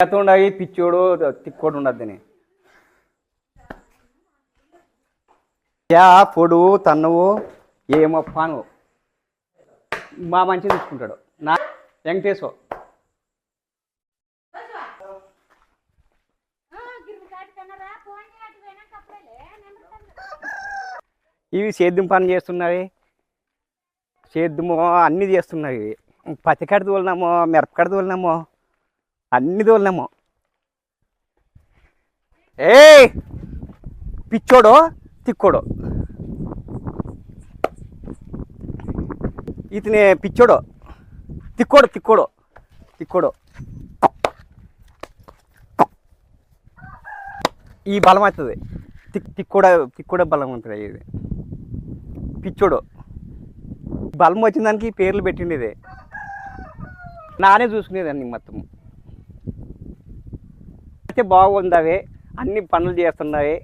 ఉండవి పిచ్చోడు తిక్కోడు ఉండద్దని యా పొడు తన్నువు ఏమో పాను మా మంచిగా తీసుకుంటాడు నా వెంకటేశ్వర. ఇవి సేద్యం పని చేస్తున్నాయి చేద్దామో అన్నీ చేస్తున్నాయి. ఇవి పత్తికడ తోలినామో మిరపకడ తోలినామో అన్ని తోలినామో. ఏ పిచ్చోడు తిక్కోడు. ఇతని పిచ్చోడు. తిక్కోడు తిక్కోడు. తిక్కోడు. ఈ బలం అవుతుంది. తిక్ తిక్కుడ తిక్కుడ బలం ఉంటుంది ఇది. పిచ్చోడు. బలం వచ్చిన దానికి పేర్లు పెట్టిండేదే. నానే చూసుకునేదాన్ని మొత్తం అయితే బాగుందవే అన్ని పనులు చేస్తున్నాయి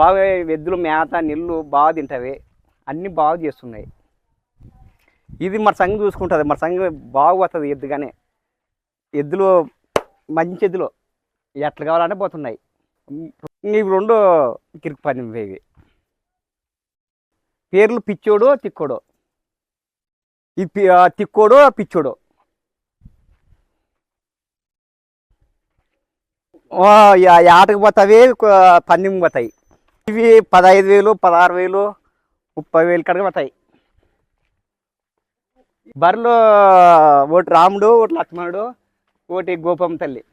బాగా ఎద్దులు మేత నీళ్ళు బాగా తింటాయి అన్నీ బాగా చేస్తున్నాయి. ఇది మన సంఘం చూసుకుంటుంది మన సంఘం బాగుపోతుంది ఎద్దుగానే. ఎద్దులు మంచి ఎద్దులు ఎట్లా కావాలంటే పోతున్నాయి. ఇవి రెండు కిరికి పని ఇవి. పేర్లు పిచ్చోడు తిక్కోడు. ఈ ఆ, తిక్కోడు పిచ్చోడు. ఆ, యా- ఆటకు పోతావి పందెం పోతాయి. ఇవి పదహైదు వేలు పదహారు వేలు ముప్పై వేలు కడగ పోతాయి. బర్రెలు ఒకటి రాముడు ఒకటి లక్ష్మణుడు ఒకటి గోపమ్మ తల్లి.